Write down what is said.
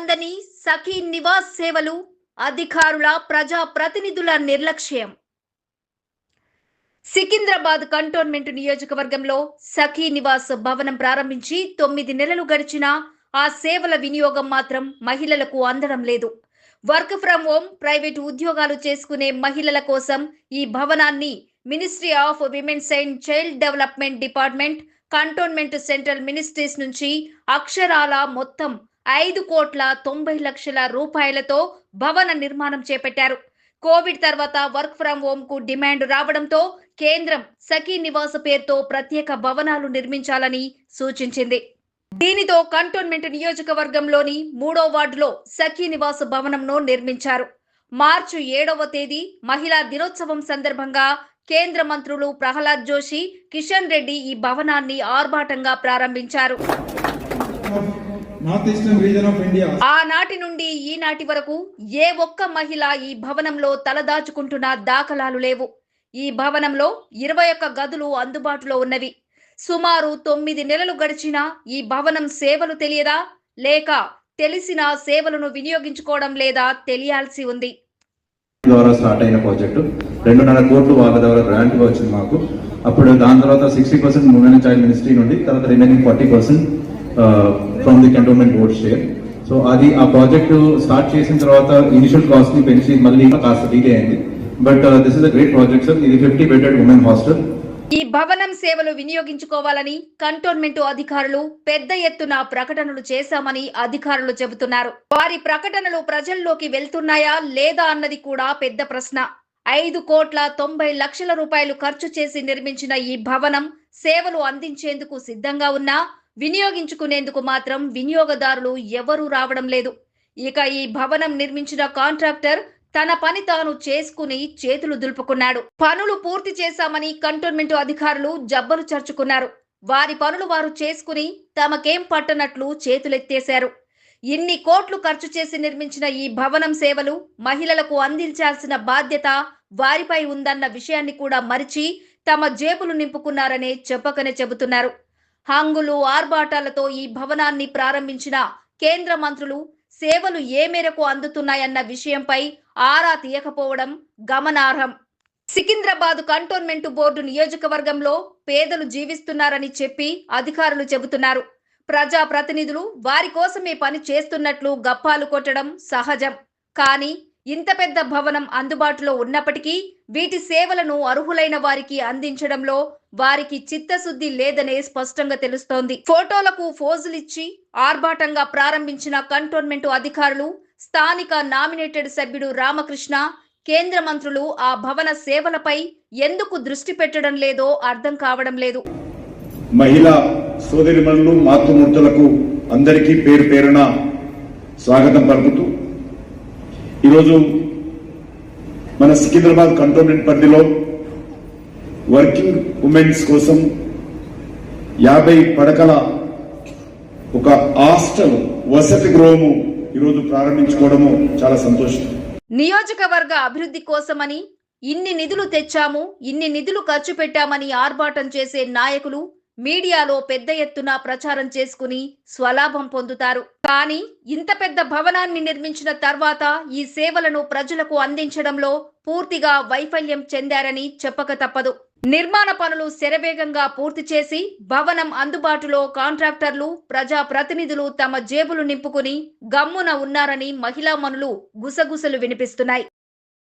అందని సఖీ నివాస్ సేవలు అధికారుల ప్రజా ప్రతినిధుల నిర్లక్ష్యం. సికింద్రాబాద్ కంటోన్మెంట్ నియోజకవర్గంలో సఖీ నివాస్ భవనం ప్రారంభించి తొమ్మిది నెలలు గడిచినా ఆ సేవల వినియోగం మాత్రం మహిళలకు అందడం లేదు. వర్క్ ఫ్రం హోమ్ ప్రైవేటు ఉద్యోగాలు చేసుకునే మహిళల కోసం ఈ భవనాన్ని ministry of women's and child development department cantonment central ministries నుంచి అక్షరాల మొత్తం ఐదు కోట్ల తొంభై లక్షల రూపాయలతో భవన నిర్మాణం చేపట్టారు. కోవిడ్ తర్వాత వర్క్ ఫ్రం హోమ్కు డిమాండ్ రావడంతో కేంద్రం సఖీ నివాస పేరుతో ప్రత్యేక భవనాలు నిర్మించాలని సూచించింది. దీనితో కంటోన్మెంట్ నియోజకవర్గంలోని మూడో వార్డులో సఖీ నివాస భవనంను నిర్మించారు. మార్చి ఏడవ తేదీ మహిళా దినోత్సవం సందర్భంగా కేంద్ర మంత్రులు ప్రహ్లాద్ జోషి కిషన్ రెడ్డి ఈ భవనాన్ని ఆర్భాటంగా ప్రారంభించారు. North eastern region of India ఆనాటి నుండి ఈనాటి వరకు ఏ ఒక్క మహిళ ఈ భవనంలో తలదాచుకుంటున్న దాఖలాలు లేవు. ఈ భవనంలో ఇరవై ఒక్క గదులు అందుబాటులో ఉన్నవి. సుమారు తొమ్మిది నెలలు గడిచినా ఈ భవనం సేవలు తెలియదా? లేక తెలిసిన సేవలను వినియోగించుకోవడం లేదా తెలియాల్సి ఉంది. ద్వారా స్టార్ట్ అయిన ప్రాజెక్టు రెండున్నర కోట్లు వాళ్ళ ద్వారా గ్రాంట్ వచ్చింది మాకు. అప్పుడు దాని తర్వాత sixty percent and child ministry నుండి తర్వాత remaining forty percent from the cantonment board share so అది ఆ ప్రాజెక్ట్ స్టార్ట్ చేసిన తర్వాత ఇనిషియల్ కాస్ట్ని పెంచి మళ్ళీ కాస్త డీలే అయింది. But this is a great project sir ఇది ఫిఫ్టీ బెడెడ్ ఉమెన్ హాస్టల్ ఈ భవనం సేవలు వినియోగించుకోవాలని కంటోన్మెంట్ అధికారులు పెద్ద ఎత్తున ప్రకటనలు చేశామని అధికారులు చెబుతున్నారు. వారి ప్రకటనలు ప్రజల్లోకి వెళ్తున్నాయా లేదా అన్నది కూడా పెద్ద ప్రశ్న. ఐదు కోట్ల తొంభై లక్షల రూపాయలు ఖర్చు చేసి నిర్మించిన ఈ భవనం సేవలు అందించేందుకు సిద్ధంగా ఉన్నా వినియోగించుకునేందుకు మాత్రం వినియోగదారులు ఎవరూ రావడం లేదు. ఇక ఈ భవనం నిర్మించిన కాంట్రాక్టర్ తన పని తాను చేసుకుని చేతులు దులుపుకున్నాడు. పనులు పూర్తి చేశామని కంటోన్మెంట్ అధికారులు జబ్బలు చర్చుకున్నారు. వారి పనులు వారు చేసుకుని తమకేం పట్టనట్లు చేతులెత్తేశారు. ఇన్ని కోట్లు ఖర్చు చేసి నిర్మించిన ఈ భవనం సేవలు మహిళలకు అందించాల్సిన బాధ్యత వారిపై ఉందన్న విషయాన్ని కూడా మరిచి తమ జేబులు నింపుకున్నారనే చెప్పకనే చెబుతున్నారు. హంగులు ఆర్భాటాలతో ఈ భవనాన్ని ప్రారంభించిన కేంద్ర మంత్రులు సేవలు ఏ మేరకు అందుతున్నాయన్న విషయంపై ఆరా తీయకపోవడం గమనార్హం. సికింద్రాబాద్ కంటోన్మెంట్ బోర్డు నియోజకవర్గంలో పేదలు జీవిస్తున్నారని చెప్పి అధికారులు చెబుతున్నారు. ప్రజా ప్రతినిధులు వారి కోసమే పని చేస్తున్నట్లు గప్పాలు కొట్టడం సహజం. కానీ ఇంత పెద్ద భవనం అందుబాటులో ఉన్నప్పటికీ వీటి సేవలను అర్హులైన వారికి అందించడంలో వారికి చిత్తశుద్ధి లేదనే స్పష్టంగా తెలుస్తోంది. ఫోటోలకు ఫోజులిచ్చి ఆర్భాటంగా ప్రారంభించిన కంటోన్మెంట్ అధికారులు స్థానిక నామినేటెడ్ సభ్యుడు రామకృష్ణ కేంద్ర మంత్రులు ఆ భవన సేవలపై ఎందుకు దృష్టి పెట్టడం లేదో అర్థం కావడం లేదు. మహిళా సోదరిమణులు మాతృమూర్తులకు అందరికీ పేరు పేరున స్వాగతం పలుకుతూ ఈరోజు మన సికింద్రాబాద్ కంటోన్మెంట్ పరిధిలో వర్కింగ్ ఉమెన్స్ కోసం యాభై పడకల ఒక హాస్టల్ వసతి గృహము ఈరోజు ప్రారంభించుకోవడము చాలా సంతోషం. నియోజకవర్గ అభివృద్ధి కోసమని ఇన్ని నిధులు తెచ్చాము ఇన్ని నిధులు ఖర్చు పెట్టామని ఆర్భాటం చేసే నాయకులు మీడియాలో పెద్ద ఎత్తున ప్రచారం చేసుకుని స్వలాభం పొందుతారు. కానీ ఇంత పెద్ద భవనాన్ని నిర్మించిన తర్వాత ఈ సేవలను ప్రజలకు అందించడంలో పూర్తిగా వైఫల్యం చెందారని చెప్పక తప్పదు. నిర్మాణ పనులు శరవేగంగా పూర్తి చేసి భవనం అందుబాటులో కాంట్రాక్టర్లు ప్రజా ప్రతినిధులు తమ జేబులు నింపుకుని గమ్మున ఉన్నారని మహిళా మనులు గుసగుసలు వినిపిస్తున్నాయి.